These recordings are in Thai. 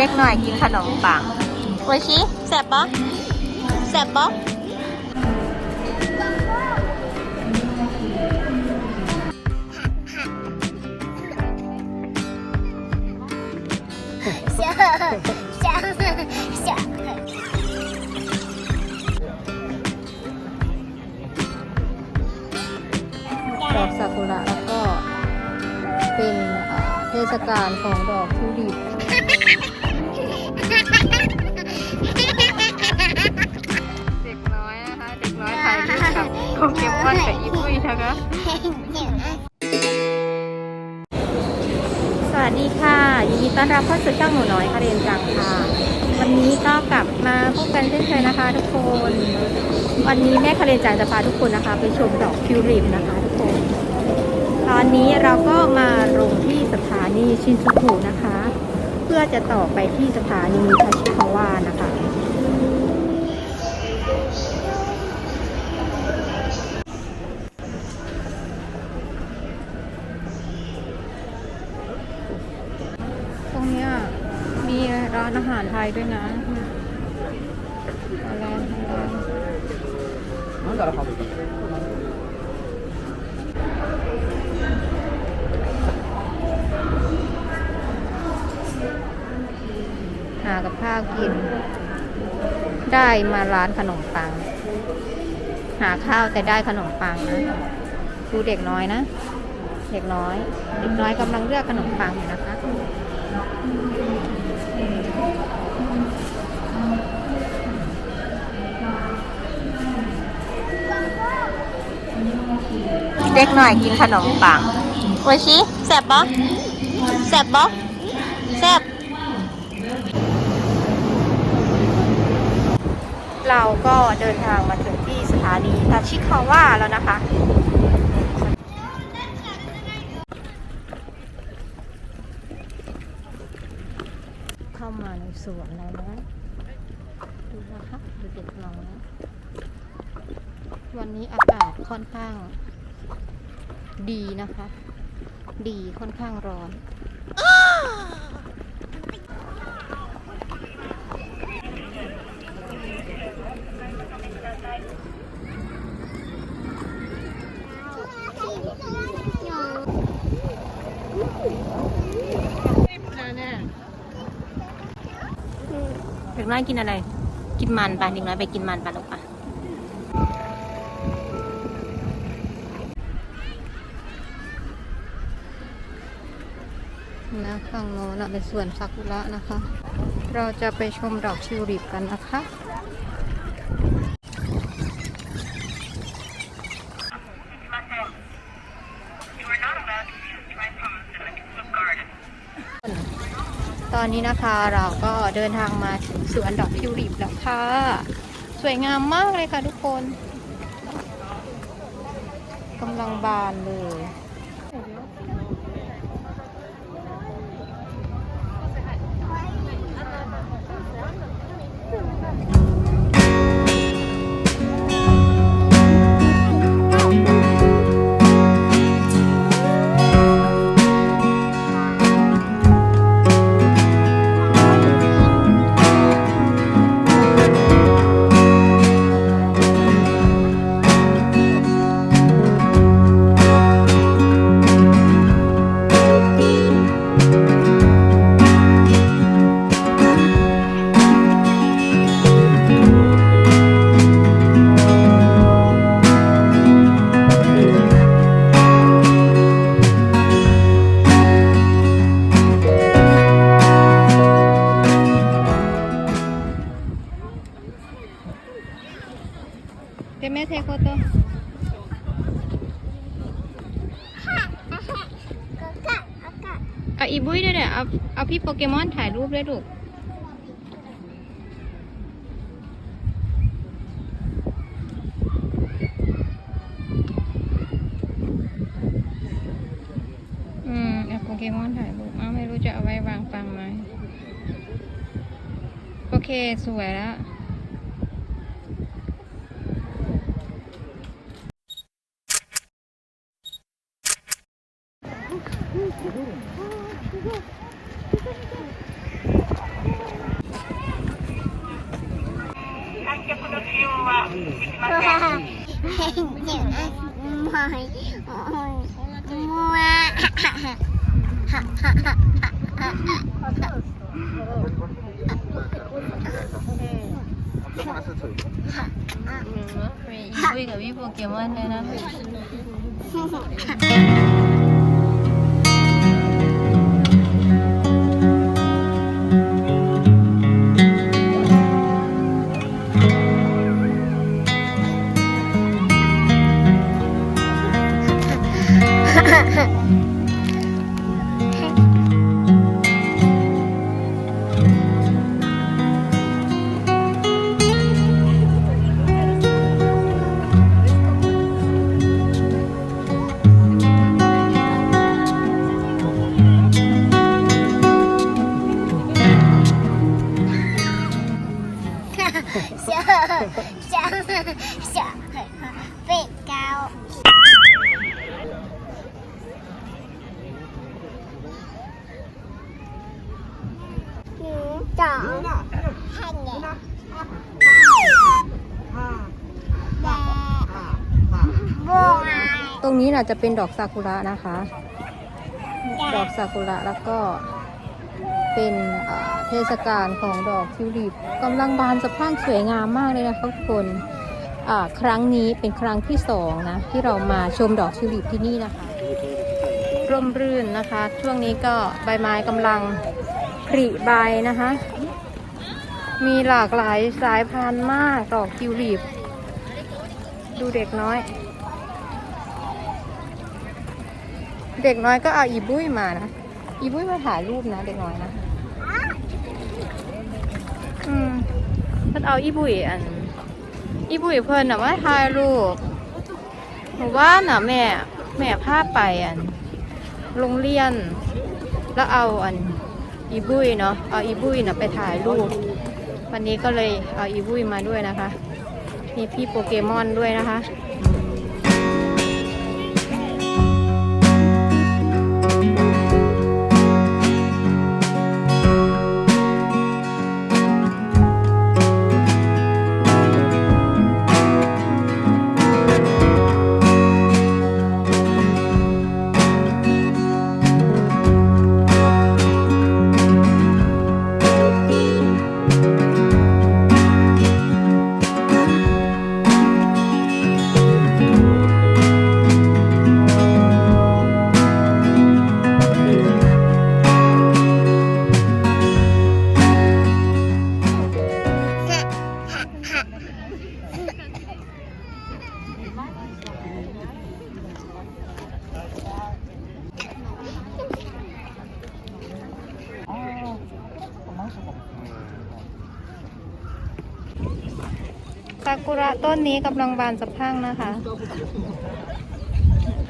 เล็กหน่อยกินขนมปังโอชิแสบปะแสบปะดอกซากุระแล้วก็เป็นเทศกาลของดอกทิวลิป โปเกมอนกับอีปุ้ยนะคะ สวัสดีค่ะยินดีต้อนรับเข้าสู่ช่องหนูน้อยคาเรนจังค่ะ วันนี้ก็กลับมาพบกันเช่นเคยนะคะ ทุกคน วันนี้แม่คาเรนจังจะพาทุกคนนะคะ ไปชมดอกทิวลิปนะคะทุกคน ตอนนี้เราก็มาลงที่สถานีชินจูกุนะคะ เพื่อจะต่อไปที่สถานีทาชิคาวะนะคะ ร้านอาหารไทยด้วยนะอะไรอะไรหากับข้าวกิน ได้มาร้านขนมปัง หาข้าวแต่ได้ขนมปังนะดูเด็กน้อยนะ เด็กน้อย เด็กน้อยกำลังเลือกขนมปังอยู่นะคะ เด็กหน่อยกินขนมปังโอชิแสบปะแสบปะแสบเราก็เดินทางมาถึงที่สถานีทาชิคาวะแล้วนะคะ เข้ามาในสวนแล้วนะดูนะคะดูเด็กน้อยวันนี้อากาศค่อนข้าง ดีนะคะ ดีค่อนข้างร้อนเด็กน้อยกินอะไร กินมันปะเด็กน้อยไปกินมันปลูกปะ นะฝั่งโน้นเป็นสวนซากุระนะคะ เราจะไปชมดอกทิวลิปกันนะคะ ตอนนี้นะคะเราก็เดินทางมาถึงสวนดอกทิวลิปแล้วค่ะ สวยงามมากเลยค่ะทุกคนกำลังบานเลย เอาอีบุ้ยด้วยเดี๋ยวเอาเอาพี่โปเกมอนถ่ายรูปเลยลูกอืมเอาโปเกมอนถ่ายรูปเอาไม่รู้จะเอาไว้วางฟังไหมโอเคสวยแล้ว 이거 위복 개만해 라. 小小小被告。 ต่บัวตรงนี้น่ะจะเป็นดอกซากุระนะคะ ดอกซากุระแล้วก็เป็นเอ่อเทศกาลของดอกทิวลิปกำลังบานสะพรั่งสวยงามมากเลยนะคะทุกคนอ่าครั้งนี้เป็นครั้งที่สองนะที่เรามาชมดอกทิวลิปที่นี่นะคะ ร่มรื่นนะคะ ช่วงนี้ก็ใบไม้กำลังผลิใบนะคะ มีหลากหลายสายพันธุ์มากดอกทิวลิป ดูเด็กน้อย เด็กน้อยก็เอาอีบุ้ยมานะ อีบุ้ยมาถ่ายรูปนะ เด็กน้อยนะ อืมมันเอาอีบุ้ยอัน อีบุ้ยเพิ่นน่ะมาถ่ายรูปหนูว่าน่ะแม่ แม่พาไปอัน โรงเรียน แล้วเอาอันอีบุ้ยเนาะ เอาอีบุ้ยน่ะไปถ่ายรูป วันนี้ก็เลยเอาอีวุ้ยมาด้วยนะคะ มีพี่โปเกมอนด้วยนะคะากุระต้นนี้กำลังบานสะพรั่งนะคะ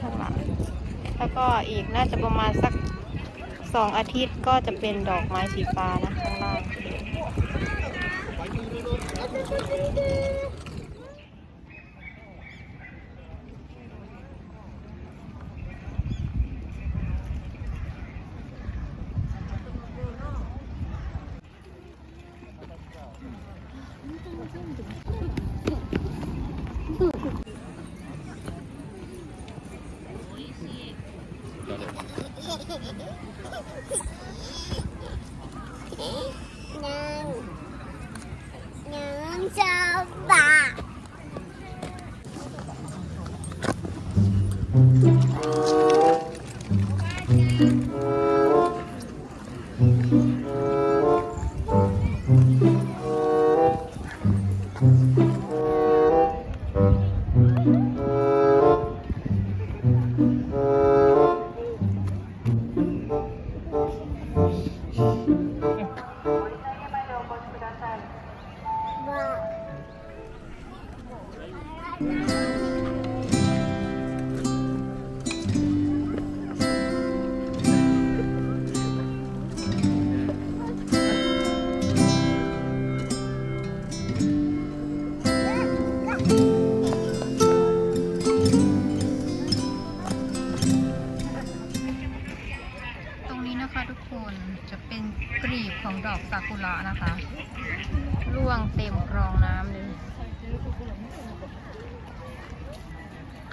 ข้างหลังแล้วก็อีกน่าจะประมาณสักสองอาทิตย์ก็จะเป็นดอกไม้สีฟ้านะข้างล่าง Nàng Nàng cho bà you.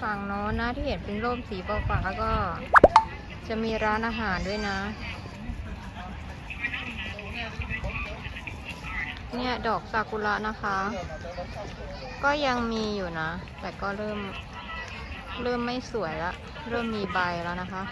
ฝั่งโน้นนะที่เห็นเป็นร่มสีฟ้าๆก็ จะมีร้านอาหารด้วยนะ เนี่ยดอกซากุระนะคะ ก็ยังมีอยู่นะ แต่ก็เริ่ม เริ่มไม่สวยละ เริ่มมีใบแล้วนะคะ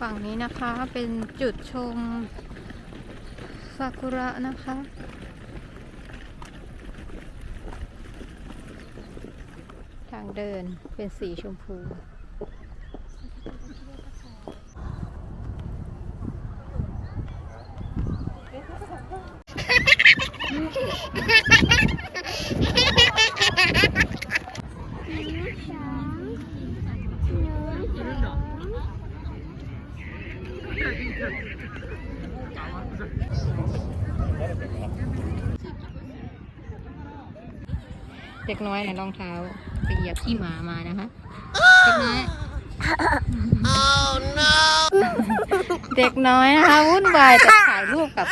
ฝั่งนี้นะคะเป็นจุดชมซากุระนะคะ ทางเดินเป็นสีชมพู เด็กน้อยในรองเท้าไปเหยียบขี้หมามานะคะเด็กน้อยเด็กน้อยนะคะวุ่นวายจะถ่ายรูปกับ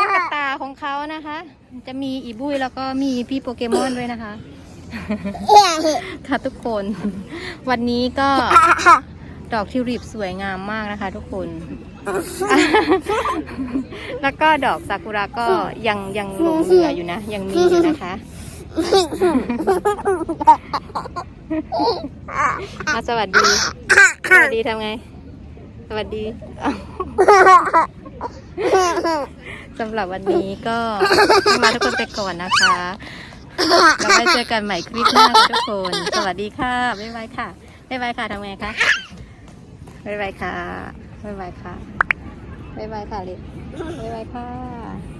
ตุ๊กตาของเขานะคะ จะมีอีบุยแล้วก็มีพี่โปเกมอนด้วยนะคะค่ะทุกคน วันนี้ก็ดอกทิวลิปสวยงามมากนะคะ ทุกคน แล้วก็ดอกซากุระก็ยังยังหลงเหลืออยู่นะ ยังมีอยู่นะคะ มาสวัสดี สวัสดีทำไง สวัสดี สำหรับวันนี้ก็ลาทุกคนไปก่อนนะคะเราไว้เจอกันใหม่คลิปหน้าทุกคน สวัสดีค่ะ บ๊ายบายค่ะ บ๊ายบายค่ะทำไงคะ บ๊ายบายค่ะ บ๊ายบายค่ะ บ๊ายบายค่ะลิบ๊ายบายค่ะ